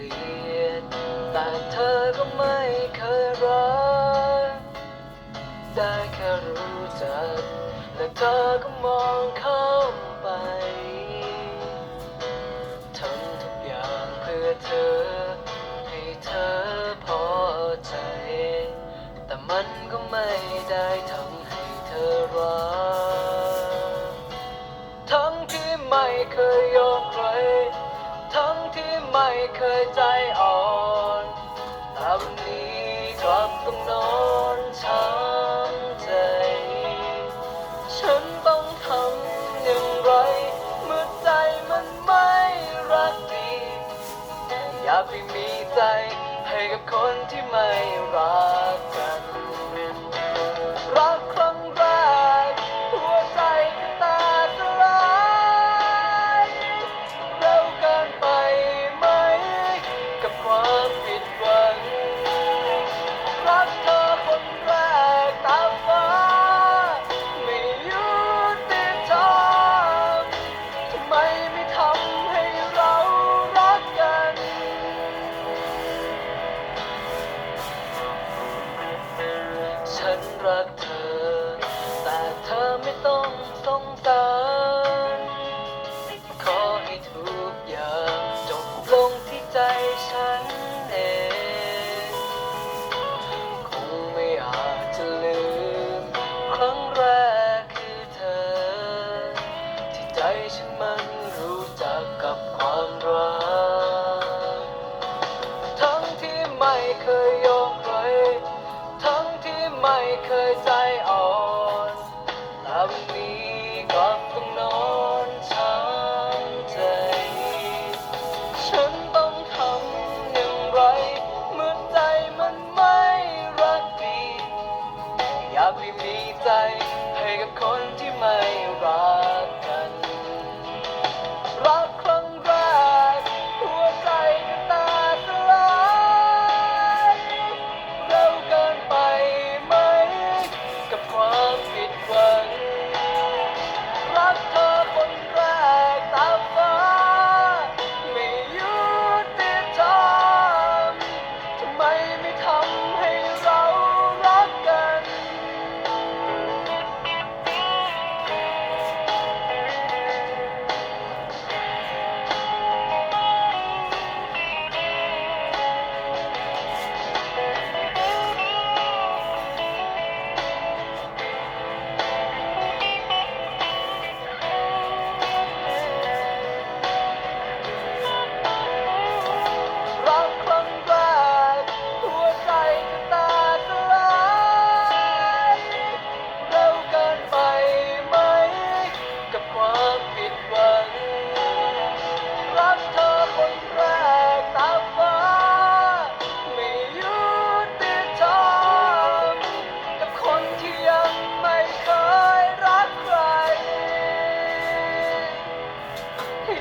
ลียด แต่เธอก็ไม่เคยรัก ได้แค่รู้จักและเธอก็มองข้ามไป ทำทุกอย่างเพื่อเธอ ให้เธอพอใจ แต่มันก็ไม่ได้ทำให้เธอรัก ทั้งที่ไม่เคย ที่ไม่เคยใจอ่อนแต่วันนี้กลับต้องนอนช้ำใจ ฉันต้องทำอย่างไรเมื่อใจมันไม่รักดี อยากไปมีใจให้กับคนที่ไม่รัก ฉันรักเธอ แต่เธอไม่ต้องสงสารขอให้ทุกอย่างจบลงที่ใจฉันเอง คงไม่อาจจะลืม ครั้งแรกคือเธอ ที่ใจฉันมันรู้จักกับความรัก ทั้งที่ไม่เคยย ไม่เคยใจอ่อนแต่วันนี้ก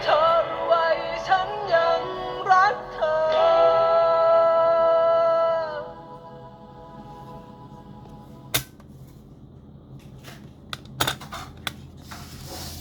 told.